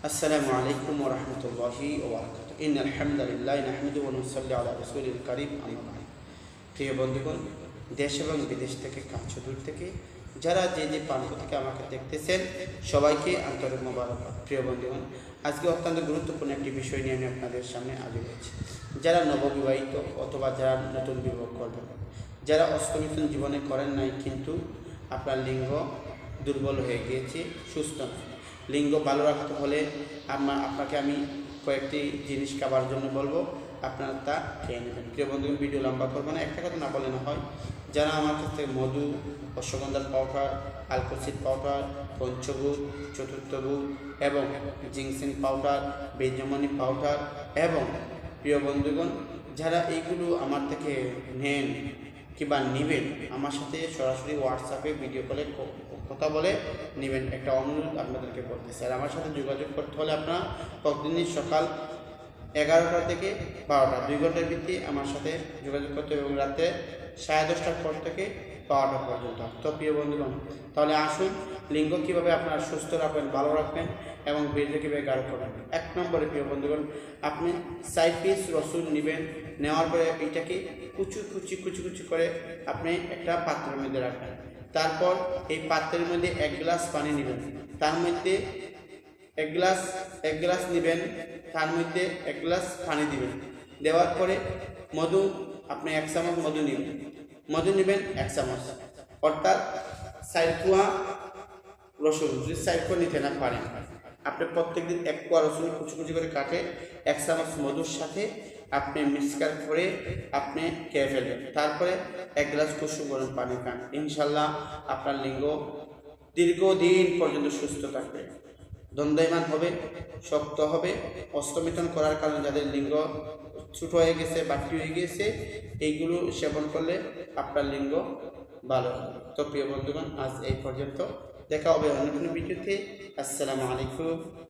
السلام عليكم ورحمة الله وبركاته إن الحمد لله نحمده ونصلي على رسول الكريم أما بعد প্রিয় বন্ধুগণ দেশ এবং বিদেশ থেকে কাছে দূর থেকে যারা যে যে প্রান্ত থেকে আমাকে দেখতেছেন সবাইকে আন্তরিক মোবারকবাদ প্রিয় বন্ধুগণ আজকে অত্যন্ত গুরুত্বপূর্ণ একটি বিষয় নিয়ে আমি আপনাদের সামনে হাজির হয়েছি যারা নববিবাহিত অথবা যারা নতুন বিবাহ করবেন যারা অস্তমিথুন জীবনে করেন নাই কিন্তু আপনার লিঙ্গ দুর্বল হয়ে গিয়েছে সুস্থ নয় লিঙ্গ ভালো রাখতে হলে আমার আপনাকে আমি কয়েকটি জিনিস খাবার জন্য বলব। আপনারা তা খেয়ে নেবেন। প্রিয় বন্ধু ভিডিও লম্বা করব না। একটা কথা না বলে না হয়, যারা আমার কাছ মধু অশ্বগন্ধার পাউডার আলকোসিড পাউডার, পঞ্চভূত চতুর্থভূত এবং জিংসিং পাউডার বেজমনি পাউডার এবং প্রিয় বন্ধুগণ, যারা এইগুলো আমার থেকে নেন কিংবা নেবেন, আমার সাথে সরাসরি হোয়াটসঅ্যাপে ভিডিও কলে কথা বলে নেবেন। একটা অনুরোধ আপনাদেরকে করতেছি আর আমার সাথে যোগাযোগ করতে হলে আপনারা প্রতিদিনই সকাল এগারোটা থেকে বারোটা, দুই ঘণ্টার ভিত্তি আমার সাথে যোগাযোগ করতে হবে এবং রাতে সাড়ে দশটার পর থেকে বারোটা পর্যন্ত। তো প্রিয় বন্ধুগণ, তাহলে আসুন লিঙ্গ কীভাবে আপনারা সুস্থ রাখবেন, ভালো রাখবেন এবং বীর্য কীভাবে গাঢ় করবেন? এক নম্বরে, প্রিয় বন্ধুগণ, আপনি সাইড পিস রসুন নেবেন, নেওয়ার পরে এইটাকে কুচু কুচি কুচি কুচি করে আপনি একটা পাত্রের মধ্যে রাখবেন। তারপর এই পাত্রের মধ্যে এক গ্লাস পানি নেবেন। তার মধ্যে এক গ্লাস এক গ্লাস নেবেন, তার মধ্যে এক গ্লাস পানি দিবেন। দেওয়ার পরে মধু, আপনি এক চামচ মধু নেবেন। মধু নেবেন এক চামচ। অর্থাৎ কুয়া রসুন, যদি চার কুয়া নিতে না পারেন, আপনি প্রত্যেকদিন এক কুয়া রসুন কুচি কুচি করে কাটে, এক চামচ মধুর সাথে আপনি মিক্সকার করে আপনি খেয়ে ফেলবেন। তারপরে এক গ্লাস কুসুম গরম পানি খান। ইনশাল্লাহ আপনার লিঙ্গ দীর্ঘদিন পর্যন্ত সুস্থ থাকবে। দ্বন্দ্বয়মান হবে, শক্ত হবে। অস্তমিতন করার কারণে যাদের লিঙ্গ ছোট হয়ে গেছে বাটি হয়ে গেছে, এইগুলো সেবন করলে আপনার লিঙ্গ ভালো। তো প্রিয় বন্ধুগণ আজ এই পর্যন্ত। দেখা হবে অন্য কোনো ভিডিওতে। আসসালামু আলাইকুম।